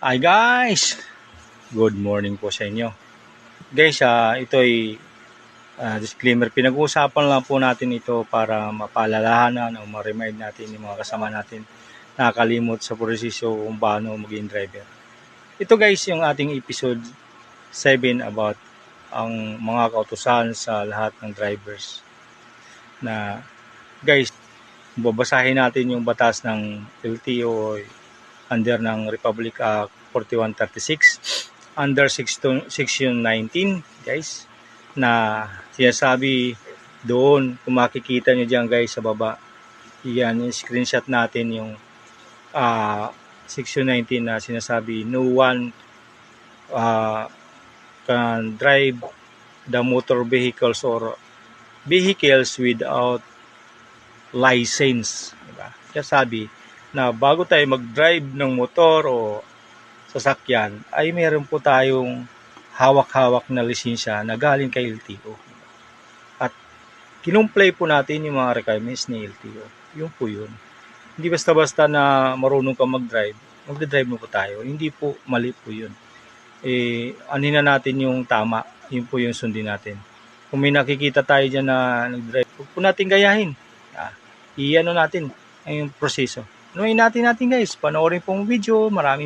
Hi guys! Good morning po sa inyo. Guys, ah, ito ay ah, disclaimer. Pinag-uusapan lang po natin ito para mapaalalahanan o ma-remind natin yung mga kasama natin nakakalimot sa prosesyo kung paano maging driver. Ito guys, yung ating episode 7 about ang mga kautusan sa lahat ng drivers. Na guys, babasahin natin yung batas ng LTO under ng Republic Act 4136 under section, section 19 guys na sinasabi doon kung makikita nyo dyan guys sa baba yan yung screenshot natin yung ah, section 19 na sinasabi no one ah, can drive the motor vehicles or vehicles without license diba? kaya sabi na bago tayo mag-drive ng motor o sasakyan, ay meron po tayong hawak-hawak na lisensya na galing kay LTO. At kinumplay po natin yung mga requirements ni LTO. Yun po yun. Hindi basta-basta na marunong ka mag-drive, mag-drive mo po tayo. Hindi po, mali po yun. Eh, anin na natin yung tama. Yun po yung sundin natin. Kung may nakikita tayo dyan na nag-drive, huwag po natin gayahin. Ah, i-ano natin ang proseso. Anuin natin natin guys. Panoorin pong video. Maraming